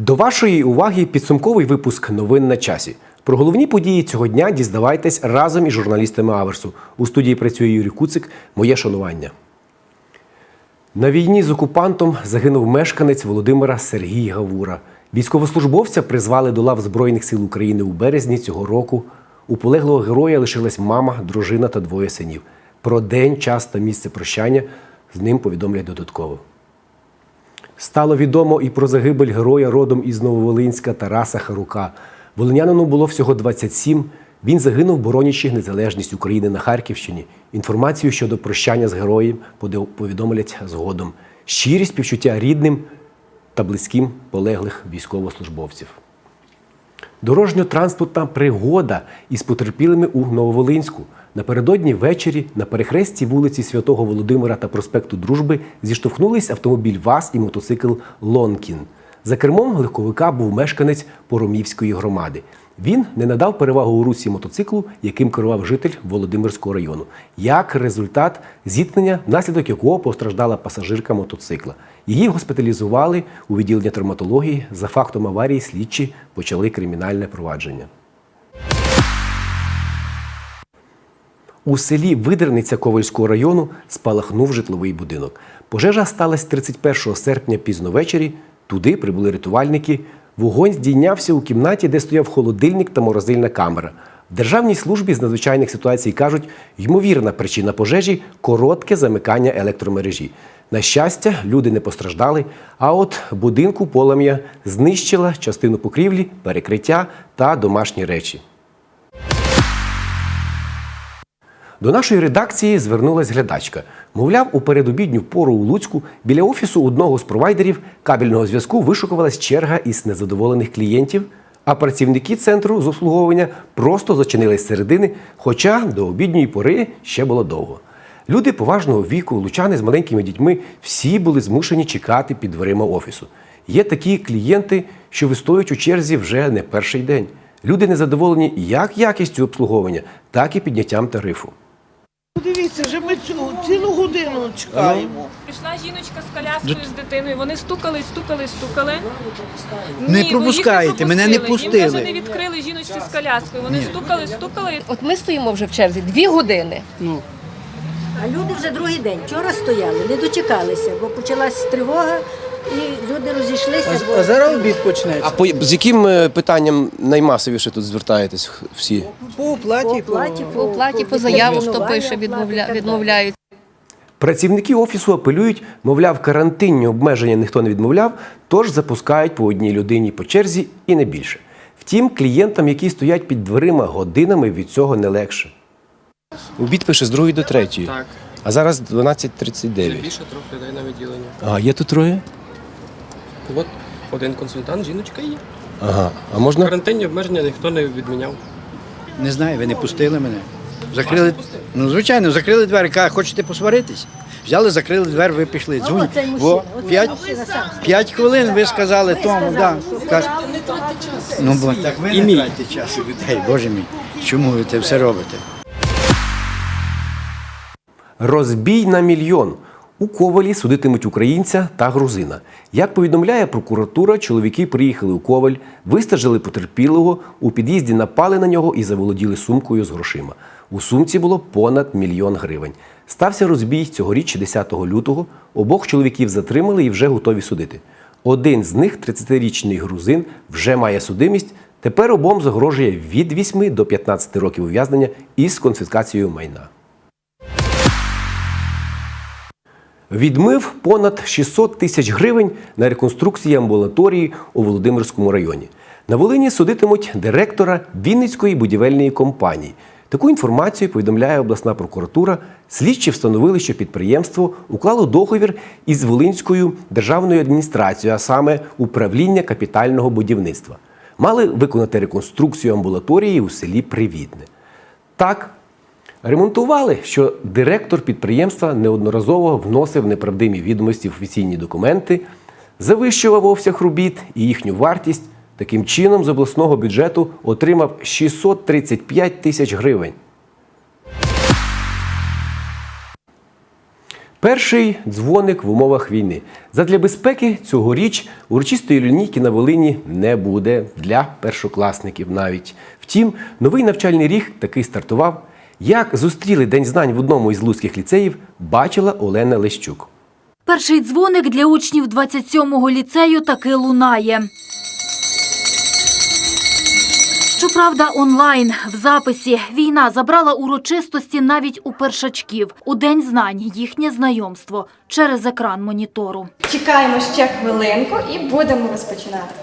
До вашої уваги підсумковий випуск новин на часі. Про головні події цього дня дізнавайтесь разом із журналістами Аверсу. У студії працює Юрій Куцик. Моє шанування. На війні з окупантом загинув мешканець Володимира Сергій Гавура. Військовослужбовця призвали до лав Збройних сил України у березні цього року. У полеглого героя лишилась мама, дружина та двоє синів. Про день, час та місце прощання з ним повідомлять додатково. Стало відомо і про загибель героя родом із Нововолинська Тараса Харука. Волинянину було всього 27. Він загинув, боронячи незалежність України на Харківщині. Інформацію щодо прощання з героєм повідомлять згодом. Щирі співчуття рідним та близьким полеглих військовослужбовців. Дорожньо-транспортна пригода із потерпілими у Нововолинську. Напередодні ввечері на перехресті вулиці Святого Володимира та проспекту Дружби зіштовхнулись автомобіль ВАЗ і мотоцикл Лонкін. За кермом легковика був мешканець Поромівської громади. Він не надав перевагу у русі мотоциклу, яким керував житель Володимирського району. Як результат зіткнення, внаслідок якого постраждала пасажирка мотоцикла. Її госпіталізували у відділення травматології. За фактом аварії слідчі почали кримінальне провадження. У селі Видерниця Ковальського району спалахнув житловий будинок. Пожежа сталася 31 серпня пізно ввечері. Туди прибули рятувальники. Вогонь здійнявся у кімнаті, де стояв холодильник та морозильна камера. В Державній службі з надзвичайних ситуацій кажуть, ймовірна причина пожежі коротке замикання електромережі. На щастя, люди не постраждали, а от будинку полум'я знищила частину покрівлі, перекриття та домашні речі. До нашої редакції звернулась глядачка. Мовляв, у передобідню пору у Луцьку біля офісу одного з провайдерів кабельного зв'язку вишукувалась черга із незадоволених клієнтів, а працівники центру з обслуговування просто зачинились середини, хоча до обідньої пори ще було довго. Люди поважного віку, лучани з маленькими дітьми, всі були змушені чекати під дверима офісу. Є такі клієнти, що вистоюють у черзі вже не перший день. Люди незадоволені як якістю обслуговування, так і підняттям тарифу. Дивіться, вже ми цю цілу годину чекаємо. Прийшла жіночка з коляскою з дитиною. Вони стукали, стукали, стукали. Не їх пропускаєте, мене не пропустили. пустили. Їм навіть не відкрили жіночці з коляскою. Вони стукали, стукали. От ми стоїмо вже в черзі дві години. Ну. А люди вже другий день вчора стояли, не дочекалися, бо почалась тривога і люди розійшлися. бо- А зараз обід почнеться. А по, з яким е, питанням наймасовіше тут звертаєтесь х- всі? По оплаті, по по... оплаті, По оплаті, по заяву, хто пише, відмовля... відмовляють. Працівники офісу апелюють, мовляв, карантинні обмеження ніхто не відмовляв, тож запускають по одній людині по черзі і не більше. Втім, клієнтам, які стоять під дверима годинами, від цього не легше. Обід пише з 2 до 3. Так, А зараз це 12.39. більше трьох людей на відділенні. А, є тут троє? От один консультант, жіночка є. Ага. А можна? Карантинні обмеження ніхто не відміняв. Не знаю, ви не пустили мене. Закрили. Ну, звичайно, закрили двері, кажуть, хочете посваритись? Взяли, закрили двері, ви пішли. А Дзвонь. оцей Во, мужчина, п'ять, мужчина сам. п'ять хвилин ви сказали тому, да. Каже, ну, бо, так ви І не тратите час людей, боже мій. Чому ви це все робите? Розбій на мільйон. У Ковалі судитимуть українця та грузина. Як повідомляє прокуратура, чоловіки приїхали у Коваль, вистежили потерпілого, у під'їзді напали на нього і заволоділи сумкою з грошима. У сумці було понад мільйон гривень. Стався розбій цьогоріч 10 лютого. Обох чоловіків затримали і вже готові судити. Один з них, 30-річний грузин, вже має судимість. Тепер обом загрожує від 8 до 15 років ув'язнення із конфіскацією майна. Відмив понад 600 тисяч гривень на реконструкції амбулаторії у Володимирському районі. На Волині судитимуть директора Вінницької будівельної компанії. Таку інформацію повідомляє обласна прокуратура. Слідчі встановили, що підприємство уклало договір із Волинською державною адміністрацією, а саме управління капітального будівництва. Мали виконати реконструкцію амбулаторії у селі Привітне. Так, Ремонтували, що директор підприємства неодноразово вносив неправдиві відомості в офіційні документи, завищував обсяг робіт і їхню вартість. Таким чином, з обласного бюджету отримав 635 тисяч гривень. Перший дзвоник в умовах війни. Задля безпеки цьогоріч урочистої лінійки на Волині не буде для першокласників навіть. Втім, новий навчальний рік таки стартував. Як зустріли День знань в одному із луцьких ліцеїв, бачила Олена Лещук. Перший дзвоник для учнів 27-го ліцею таки лунає. Щоправда, онлайн в записі війна забрала урочистості навіть у першачків. У день знань їхнє знайомство через екран монітору. Чекаємо ще хвилинку і будемо розпочинати.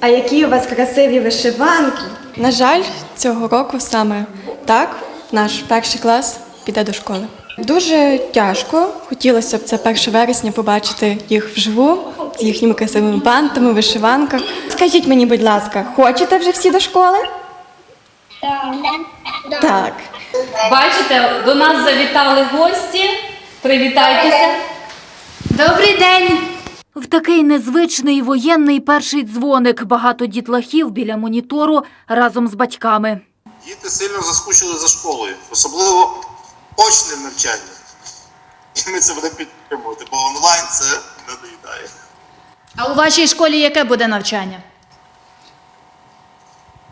А які у вас красиві вишиванки? На жаль, цього року саме так наш перший клас піде до школи. Дуже тяжко. Хотілося б це 1 вересня побачити їх вживу з їхніми красивими бантами, вишиванках. Скажіть мені, будь ласка, хочете вже всі до школи? Так. Бачите, до нас завітали гості. Привітайтеся. Добрий день! В такий незвичний воєнний перший дзвоник багато дітлахів біля монітору разом з батьками. Діти сильно заскучили за школою, особливо очним навчанням. І ми це будемо підтримувати, бо онлайн це не доїдає. А у вашій школі яке буде навчання?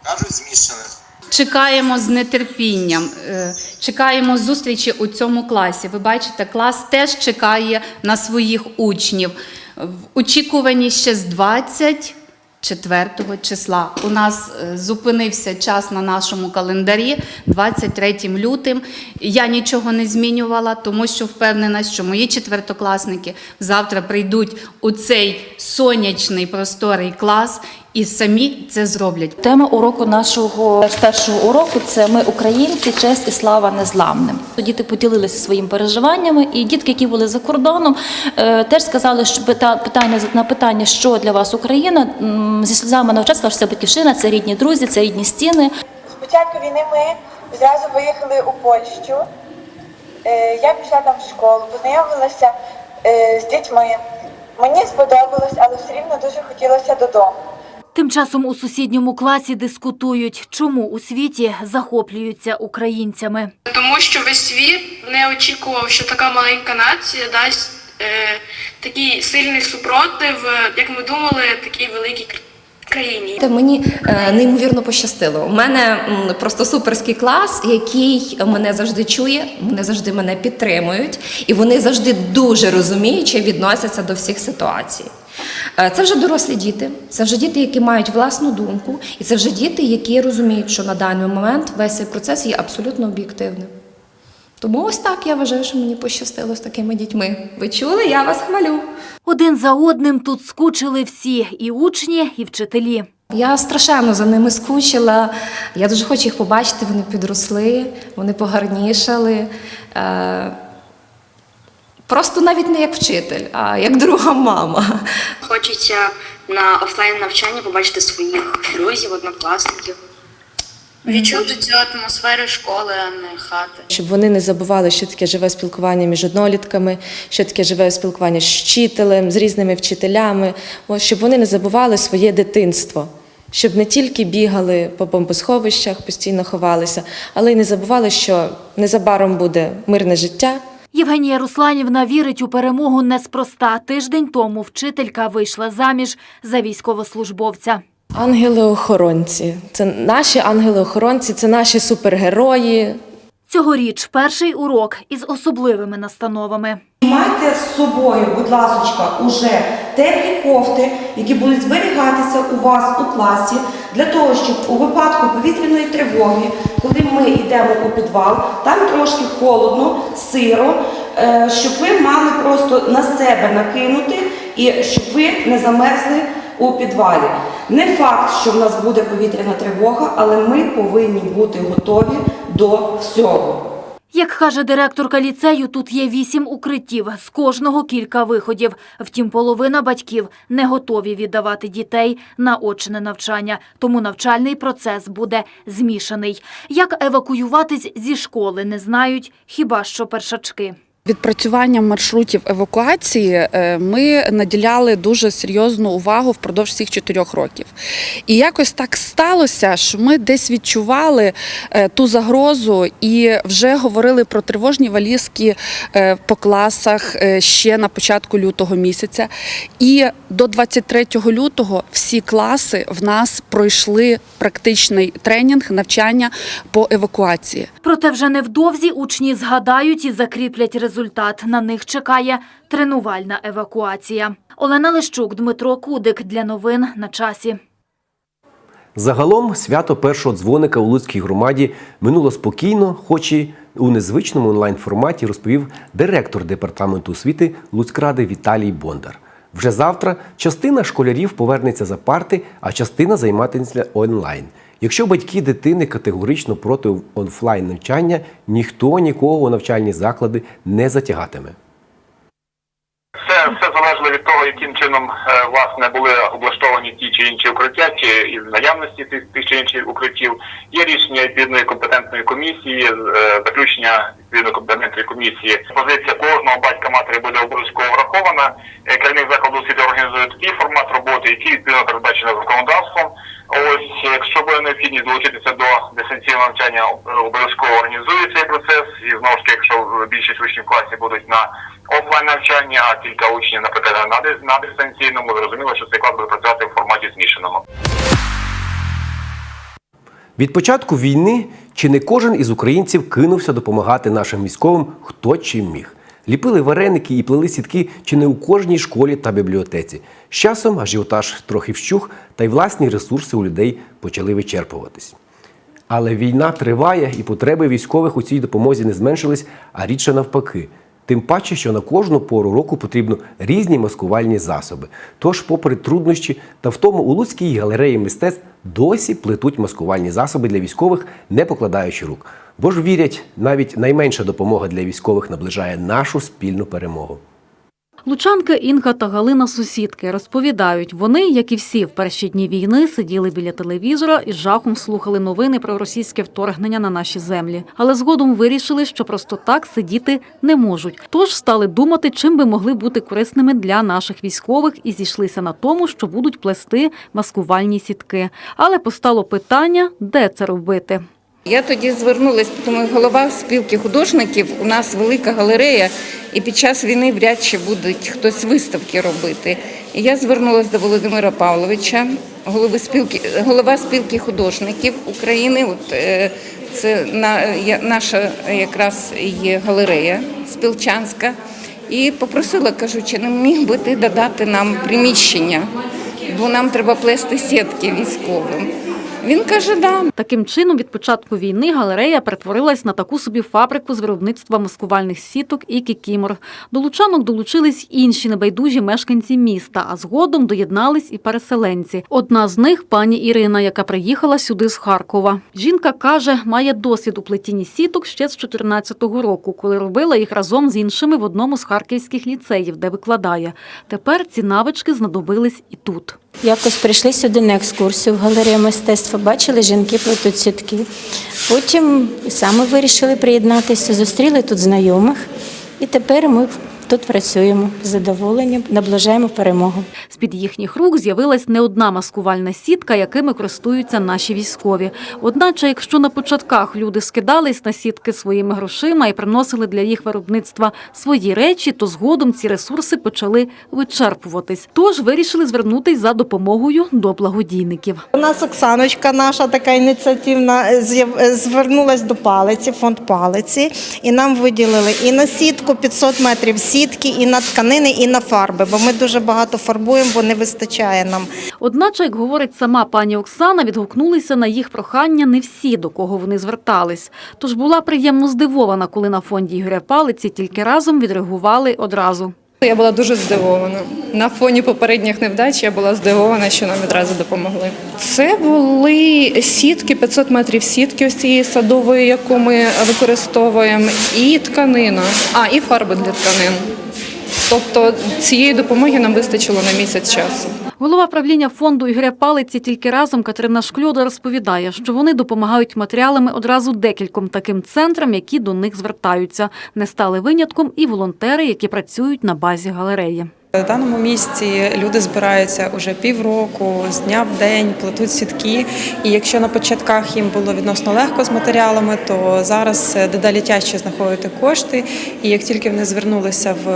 Кажуть, змішане. Чекаємо з нетерпінням. е, Чекаємо зустрічі у цьому класі. Ви бачите, клас теж чекає на своїх учнів. В очікуванні ще з 24 числа. У нас е, зупинився час на нашому календарі 23 лютим. Я нічого не змінювала, тому що впевнена, що мої четвертокласники завтра прийдуть у цей сонячний просторий клас і самі це зроблять. Тема уроку нашого першого уроку це ми українці, честь і слава незламним. Діти поділилися своїми переживаннями, і дітки, які були за кордоном, е, теж сказали, що пита- питання на питання, що для вас Україна, зі сльозами навчать, сказали, що це батьківщина, це рідні друзі, це рідні стіни. З початку війни ми зразу виїхали у Польщу. Е, Я пішла там в школу, познайомилася е, з дітьми. Мені сподобалось, але все рівно дуже хотілося додому. Тим часом у сусідньому класі дискутують, чому у світі захоплюються українцями. Тому що весь світ не очікував, що така маленька нація дасть е, такий сильний супротив, е, як ми думали, такій великій кр- країні. Мені е, неймовірно пощастило. У мене м, просто суперський клас, який мене завжди чує, вони завжди мене підтримують, і вони завжди дуже розуміюче відносяться до всіх ситуацій. Е, Це вже дорослі діти, це вже діти, які мають власну думку, і це вже діти, які розуміють, що на даний момент весь цей процес є абсолютно об'єктивним. Тому ось так я вважаю, що мені пощастило з такими дітьми. Ви чули? Я вас хвалю. Один за одним тут скучили всі і учні, і вчителі. Я страшенно за ними скучила. Я дуже хочу їх побачити. Вони підросли, вони погарнішали. Просто навіть не як вчитель, а як друга мама. Хочеться на офлайн навчанні побачити своїх друзів, однокласників. Відчути цю атмосферу школи, а не хати. Щоб вони не забували, що таке живе спілкування між однолітками, що таке живе спілкування з вчителем, з різними вчителями, Ось, щоб вони не забували своє дитинство. Щоб не тільки бігали по бомбосховищах, постійно ховалися, але й не забували, що незабаром буде мирне життя, Євгенія Русланівна вірить у перемогу неспроста. Тиждень тому вчителька вийшла заміж за військовослужбовця. Ангели-охоронці. Це наші ангели-охоронці, це наші супергерої. Цьогоріч перший урок із особливими настановами. Майте з собою, будь ласочка, уже теплі кофти, які будуть зберігатися у вас у класі, для того, щоб у випадку повітряної тривоги, коли ми йдемо у підвал, там трошки холодно, сиро, е, щоб ви мали просто на себе накинути і щоб ви не замерзли у підвалі. Не факт, що в нас буде повітряна тривога, але ми повинні бути готові до всього. Як каже директорка ліцею, тут є вісім укриттів, з кожного кілька виходів. Втім, половина батьків не готові віддавати дітей на очне навчання, тому навчальний процес буде змішаний. Як евакуюватись зі школи, не знають хіба що першачки. Відпрацюванням маршрутів евакуації е, ми наділяли дуже серйозну увагу впродовж всіх чотирьох років. І якось так сталося, що ми десь відчували е, ту загрозу і вже говорили про тривожні валізки е, по класах ще на початку лютого місяця. І до 23 лютого всі класи в нас пройшли практичний тренінг, навчання по евакуації. Проте вже невдовзі учні згадають і закріплять результат. На них чекає тренувальна евакуація. Олена Лищук, Дмитро Кудик для новин на часі. Загалом свято першого дзвоника у Луцькій громаді минуло спокійно, хоч і у незвичному онлайн-форматі розповів директор департаменту освіти Луцькради Віталій Бондар. Вже завтра частина школярів повернеться за парти, а частина займатиметься онлайн. Якщо батьки дитини категорично проти онлайн навчання, ніхто нікого у навчальні заклади не затягатиме. Все, все залежало від того, яким чином е, власне були облаштовані ті чи інші укриття, чи із наявності тих, тих чи інших укриттів. Є рішення відповідної компетентної комісії, е, заключення відповідної компетентної комісії. Позиція кожного батька матері буде обов'язково врахована. Е, Керівник закладу освіти організує такий формат роботи, який відповідно передбачено законодавством. Ось, якщо буде необхідність долучитися до дистанційного навчання, обов'язково організує цей процес. І знову ж таки, якщо більшість учнів в класі будуть на офлайн навчання, а кілька учнів, на, на дистанційному, зрозуміло, що цей клас буде працювати в форматі змішаному. Від початку війни чи не кожен із українців кинувся допомагати нашим військовим, хто чим міг. Ліпили вареники і плели сітки чи не у кожній школі та бібліотеці. З часом ажіотаж трохи вщух, та й власні ресурси у людей почали вичерпуватись. Але війна триває, і потреби військових у цій допомозі не зменшились, а рідше навпаки. Тим паче, що на кожну пору року потрібно різні маскувальні засоби. Тож, попри труднощі, та в тому у Луцькій галереї мистецтв досі плетуть маскувальні засоби для військових, не покладаючи рук. Бо ж вірять, навіть найменша допомога для військових наближає нашу спільну перемогу. Лучанки Інга та Галина сусідки розповідають, вони, як і всі в перші дні війни, сиділи біля телевізора і жахом слухали новини про російське вторгнення на наші землі. Але згодом вирішили, що просто так сидіти не можуть. Тож стали думати, чим би могли бути корисними для наших військових, і зійшлися на тому, що будуть плести маскувальні сітки. Але постало питання, де це робити. Я тоді звернулася, тому голова спілки художників. У нас велика галерея, і під час війни вряд чи будуть хтось виставки робити. І я звернулася до Володимира Павловича, голови спілки, голова спілки художників України. От е, це на наша якраз є галерея спілчанська. І попросила, кажу, чи не міг би ти додати нам приміщення, бо нам треба плести сітки військовим. Він каже, да, Таким чином, від початку війни галерея перетворилась на таку собі фабрику з виробництва маскувальних сіток і кікімор. До лучанок долучились інші небайдужі мешканці міста, а згодом доєднались і переселенці. Одна з них пані Ірина, яка приїхала сюди з Харкова. Жінка каже, має досвід у плетінні сіток ще з 14-го року, коли робила їх разом з іншими в одному з харківських ліцеїв, де викладає. Тепер ці навички знадобились і тут. Якось прийшли сюди на екскурсію в галерею мистецтва, бачили жінки плетуть сітки. Потім саме вирішили приєднатися, зустріли тут знайомих, і тепер ми тут працюємо з задоволенням, наближаємо перемогу. З-під їхніх рук з'явилась не одна маскувальна сітка, якими користуються наші військові. Одначе, якщо на початках люди скидались на сітки своїми грошима і приносили для їх виробництва свої речі, то згодом ці ресурси почали вичерпуватись. Тож вирішили звернутись за допомогою до благодійників. У нас Оксаночка, наша така ініціативна, з'яв- звернулась до палиці, фонд палиці, і нам виділили і на сітку 500 метрів сітки, і на тканини, і на фарби, бо ми дуже багато фарбуємо, бо не вистачає нам. Одначе, як говорить сама пані Оксана, відгукнулися на їх прохання не всі, до кого вони звертались. Тож була приємно здивована, коли на фонді Ігоря Палиці тільки разом відреагували одразу. Я була дуже здивована. На фоні попередніх невдач я була здивована, що нам відразу допомогли. Це були сітки, 500 метрів сітки ось цієї садової, яку ми використовуємо, і тканина, а і фарби для тканин. Тобто цієї допомоги нам вистачило на місяць часу. Голова правління фонду Ігоря Палиці тільки разом Катерина Шкльода розповідає, що вони допомагають матеріалами одразу декільком таким центрам, які до них звертаються. Не стали винятком і волонтери, які працюють на базі галереї. В даному місці люди збираються уже півроку, з дня в день, плетуть сітки. І якщо на початках їм було відносно легко з матеріалами, то зараз дедалі тяжче знаходити кошти. І як тільки вони звернулися в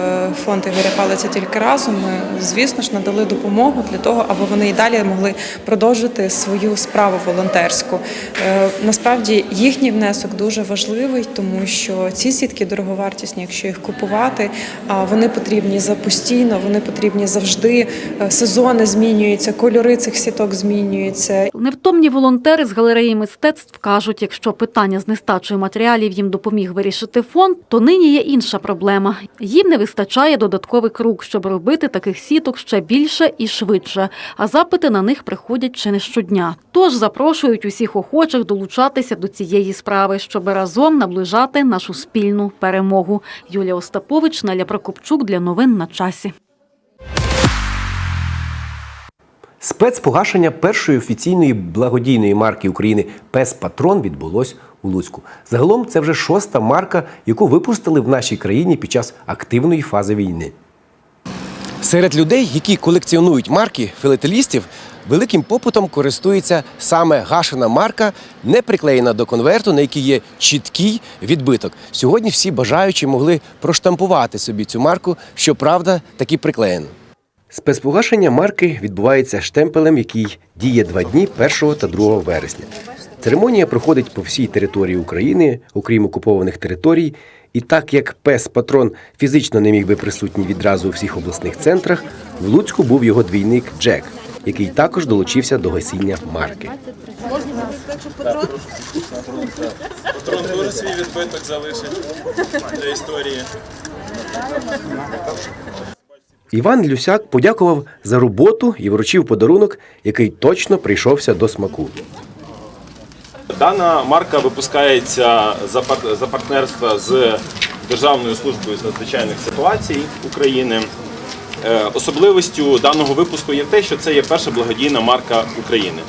фонд Ігоря Палиця тільки разом, ми, звісно ж, надали допомогу для того, аби вони і далі могли продовжити свою справу волонтерську. Е, Насправді їхній внесок дуже важливий, тому що ці сітки дороговартісні, якщо їх купувати, вони потрібні за постійно, вони потрібні завжди. Е, Сезони змінюються, кольори цих сіток змінюються. Невтомні волонтери з галереї мистецтв кажуть, якщо питання з нестачою матеріалів їм допоміг вирішити фонд, то нині є інша проблема. Їм не вистачає додаткових рук, щоб робити таких сіток ще більше і швидше. А запити на них приходять чи не щодня. Тож запрошують усіх охочих долучатися до цієї справи, щоб разом наближати нашу спільну перемогу. Юлія Остапович, Наля Прокопчук для новин на часі. Спецпогашення першої офіційної благодійної марки України Пес Патрон відбулось у Луцьку. Загалом це вже шоста марка, яку випустили в нашій країні під час активної фази війни. Серед людей, які колекціонують марки філателістів, великим попитом користується саме гашена марка, не приклеєна до конверту, на якій є чіткий відбиток. Сьогодні всі бажаючі могли проштампувати собі цю марку, щоправда, таки приклеєно. Спецпогашення марки відбувається штемпелем, який діє два дні 1 та 2 вересня. Церемонія проходить по всій території України, окрім окупованих територій. І так як пес патрон фізично не міг би присутній відразу у всіх обласних центрах, в Луцьку був його двійник Джек, який також долучився до гасіння марки. Патрон теж свій відбиток залишить для історії. Іван Люсяк подякував за роботу і вручив подарунок, який точно прийшовся до смаку. Дана марка випускається за, пар- за партнерства з Державною службою з надзвичайних ситуацій України. Е, Особливістю даного випуску є те, що це є перша благодійна марка України.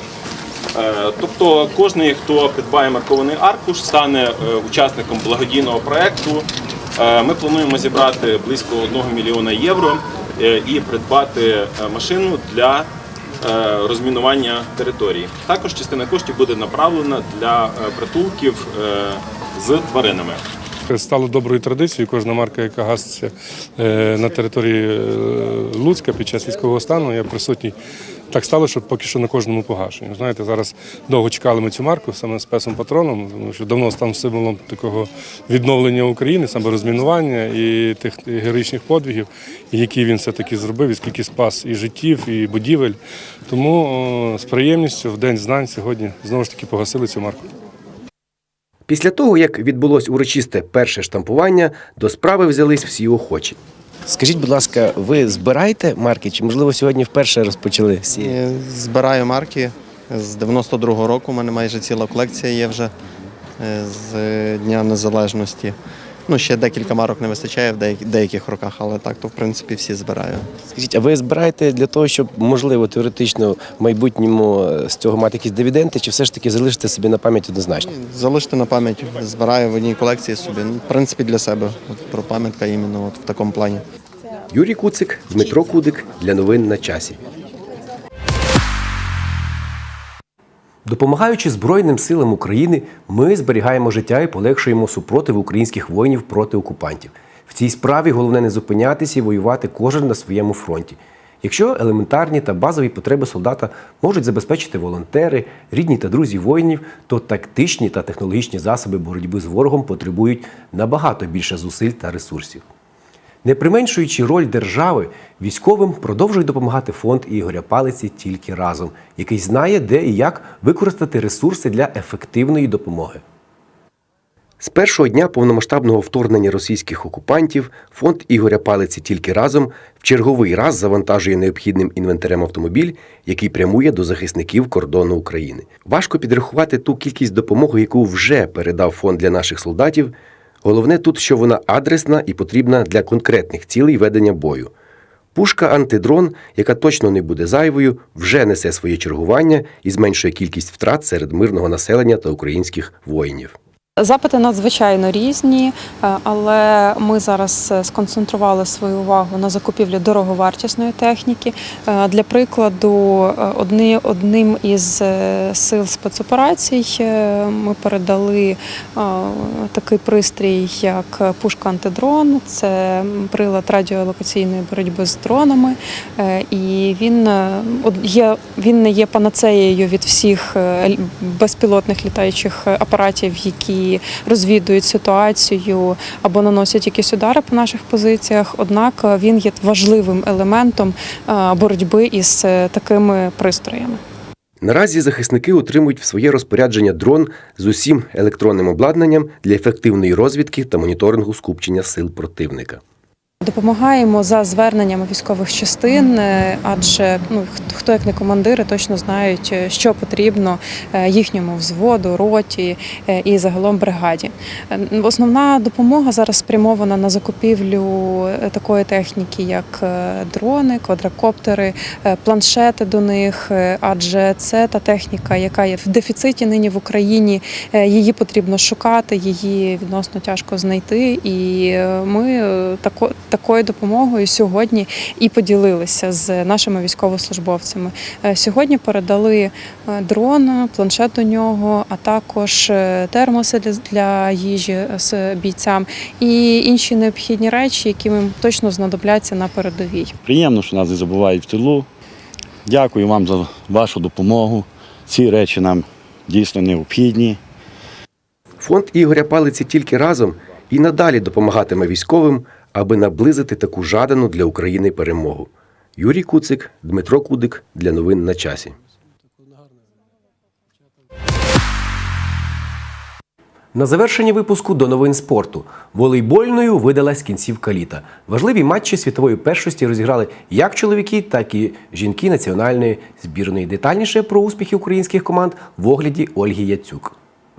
Е, Тобто кожен, хто придбає маркований аркуш, стане е, учасником благодійного проєкту. Е, Ми плануємо зібрати близько 1 мільйона євро і придбати е, машину для е, розмінування території. Також частина коштів буде направлена для е, притулків е, з тваринами. Стало доброю традицією. Кожна марка, яка гаситься е, на території е, Луцька під час військового стану, я присутній. Так стало, що поки що на кожному погашенні. Знаєте, зараз довго чекали ми цю марку саме з песом патроном, тому що давно став символом такого відновлення України, саме розмінування і тих героїчних подвигів, які він все-таки зробив, і скільки спас і життів, і будівель. Тому з приємністю в День знань сьогодні знову ж таки погасили цю марку. Після того, як відбулось урочисте перше штампування, до справи взялись всі охочі. Скажіть, будь ласка, ви збираєте марки, чи можливо сьогодні вперше розпочали всі? Е, Збираю марки з 92-го року. У мене майже ціла колекція є вже е, з Дня Незалежності. Ну, ще декілька марок не вистачає в деяких, деяких роках, але так, то в принципі всі збираю. Скажіть, а ви збираєте для того, щоб можливо теоретично в майбутньому е, з цього мати якісь дивіденди, чи все ж таки залишите собі на пам'ять однозначно? Залишити на пам'ять, збираю в одній колекції собі. Ну, в принципі, для себе. От, про пам'ятка іменно от в такому плані. Юрій Куцик, Дмитро Кудик для новин на часі. Допомагаючи Збройним силам України, ми зберігаємо життя і полегшуємо супротив українських воїнів проти окупантів. В цій справі головне не зупинятися і воювати кожен на своєму фронті. Якщо елементарні та базові потреби солдата можуть забезпечити волонтери, рідні та друзі воїнів, то тактичні та технологічні засоби боротьби з ворогом потребують набагато більше зусиль та ресурсів. Не применшуючи роль держави, військовим продовжує допомагати фонд Ігоря Палиці тільки разом, який знає, де і як використати ресурси для ефективної допомоги. З першого дня повномасштабного вторгнення російських окупантів фонд Ігоря Палиці тільки разом в черговий раз завантажує необхідним інвентарем автомобіль, який прямує до захисників кордону України. Важко підрахувати ту кількість допомоги, яку вже передав фонд для наших солдатів. Головне тут, що вона адресна і потрібна для конкретних цілей ведення бою. Пушка антидрон, яка точно не буде зайвою, вже несе своє чергування і зменшує кількість втрат серед мирного населення та українських воїнів. Запити надзвичайно різні, е, але ми зараз е, сконцентрували свою увагу на закупівлі дороговартісної техніки. Е, Для прикладу, одним із сил спецоперацій ми передали такий пристрій, як пушка антидрон. Це прилад радіолокаційної боротьби з дронами. І він є, він не є панацеєю від всіх безпілотних літаючих апаратів, які розвідують ситуацію або наносять якісь удари по наших позиціях. Однак е, він є важливим елементом е, боротьби із е, такими пристроями. Наразі захисники отримують в своє розпорядження дрон з усім електронним обладнанням для ефективної розвідки та моніторингу скупчення сил противника. Допомагаємо за зверненнями військових частин, е, адже ну хто- як не командири точно знають, е, що потрібно е, їхньому взводу, роті і загалом бригаді. Е, Основна допомога зараз спрямована на закупівлю такої техніки, як дрони, квадрокоптери, планшети до них, адже це та техніка, яка є в дефіциті нині в Україні. Її потрібно шукати, її відносно тяжко знайти. І ми тако, такою допомогою сьогодні і поділилися з нашими військовослужбовцями. Е, Сьогодні передали е, дрон, планшет до нього, а також е, термоси для- для їжі з бійцям і інші необхідні речі, які їм точно знадобляться на передовій. Приємно, що нас не забувають в тилу. Дякую вам за вашу допомогу. Ці речі нам дійсно необхідні. Фонд Ігоря Палиці тільки разом і надалі допомагатиме військовим, аби наблизити таку жадану для України перемогу. Юрій Куцик, Дмитро Кудик для новин на часі. На завершення випуску до новин спорту. Волейбольною видалась кінцівка літа. Важливі матчі світової першості розіграли як чоловіки, так і жінки національної збірної. Детальніше про успіхи українських команд в огляді Ольги Яцюк.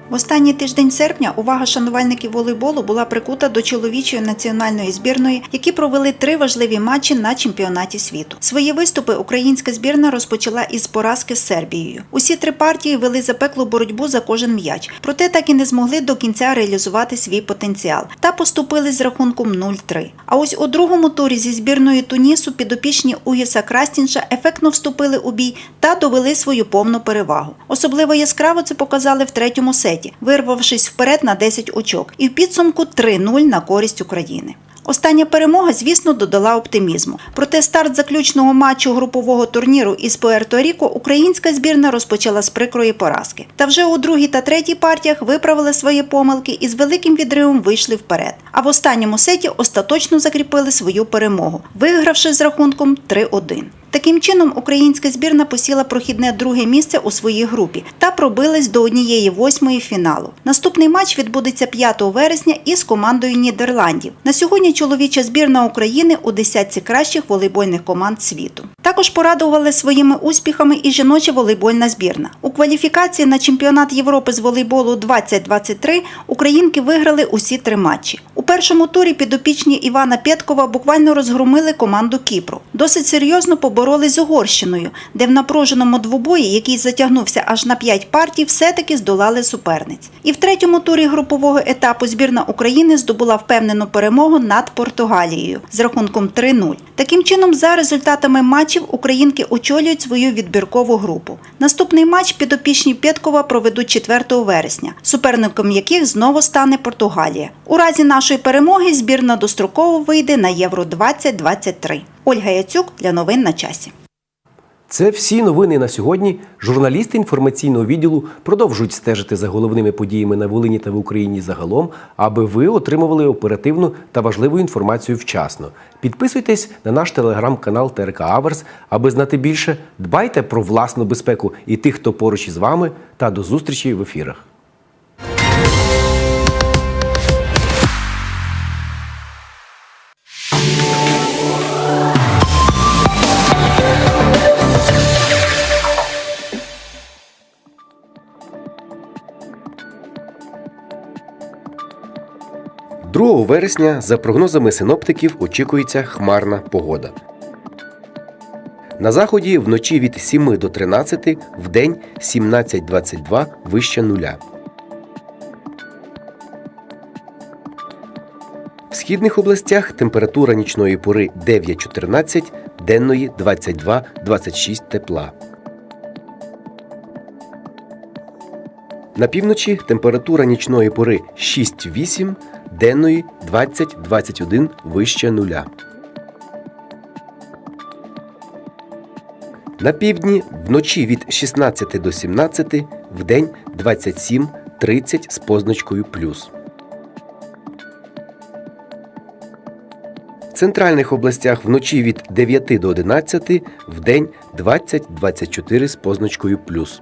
В останній тиждень серпня увага шанувальників волейболу була прикута до чоловічої національної збірної, які провели три важливі матчі на чемпіонаті світу. Свої виступи українська збірна розпочала із поразки з Сербією. Усі три партії вели запеклу боротьбу за кожен м'яч, проте так і не змогли до кінця реалізувати свій потенціал та поступили з рахунком 0-3. А ось у другому турі зі збірною Тунісу підопічні Уєса Крастінша ефектно вступили у бій та довели свою повну перевагу. Особливо яскраво це показали в третьому сеті, вирвавшись вперед на 10 очок, і в підсумку 3-0 на користь України. Остання перемога, звісно, додала оптимізму. Проте старт заключного матчу групового турніру із Пуерто-Ріко українська збірна розпочала з прикрої поразки. Та вже у другій та третій партіях виправили свої помилки і з великим відривом вийшли вперед. А в останньому сеті остаточно закріпили свою перемогу, вигравши з рахунком 3-1. Таким чином, українська збірна посіла прохідне друге місце у своїй групі та пробилась до однієї восьмої фіналу. Наступний матч відбудеться 5 вересня із командою Нідерландів. На сьогодні чоловіча збірна України у десятці кращих волейбольних команд світу. Також порадували своїми успіхами і жіноча волейбольна збірна. У кваліфікації на чемпіонат Європи з волейболу 2023 українки виграли усі три матчі. У першому турі підопічні Івана Пєткова буквально розгромили команду Кіпру. Досить серйозно поборолись з Угорщиною, де в напруженому двобої, який затягнувся аж на 5 партій, все-таки здолали суперниць. І в третьому турі групового етапу збірна України здобула впевнену перемогу над Португалією з рахунком 3-0. Таким чином, за результатами матчів українки очолюють свою відбіркову групу. Наступний матч підопічні Пєткова проведуть 4 вересня, суперником яких знову стане Португалія. У разі нашої перемоги збірна достроково вийде на Євро 2023. Ольга Яцюк для новин на часі. Це всі новини на сьогодні. Журналісти інформаційного відділу продовжують стежити за головними подіями на Волині та в Україні загалом, аби ви отримували оперативну та важливу інформацію вчасно. Підписуйтесь на наш телеграм-канал ТРК Аверс, аби знати більше. Дбайте про власну безпеку і тих, хто поруч із вами, та до зустрічі в ефірах. «2 вересня, за прогнозами синоптиків, очікується хмарна погода. На заході вночі від 7 до 13, вдень 17-22 вище нуля. В східних областях температура нічної пори 9-14, денної 22-26 тепла. На півночі температура нічної пори 6-8, денної 20-21 вище нуля. На півдні вночі від 16 до 17, вдень 27-30 з позначкою плюс. В центральних областях вночі від 9 до 11, вдень 20-24 з позначкою плюс.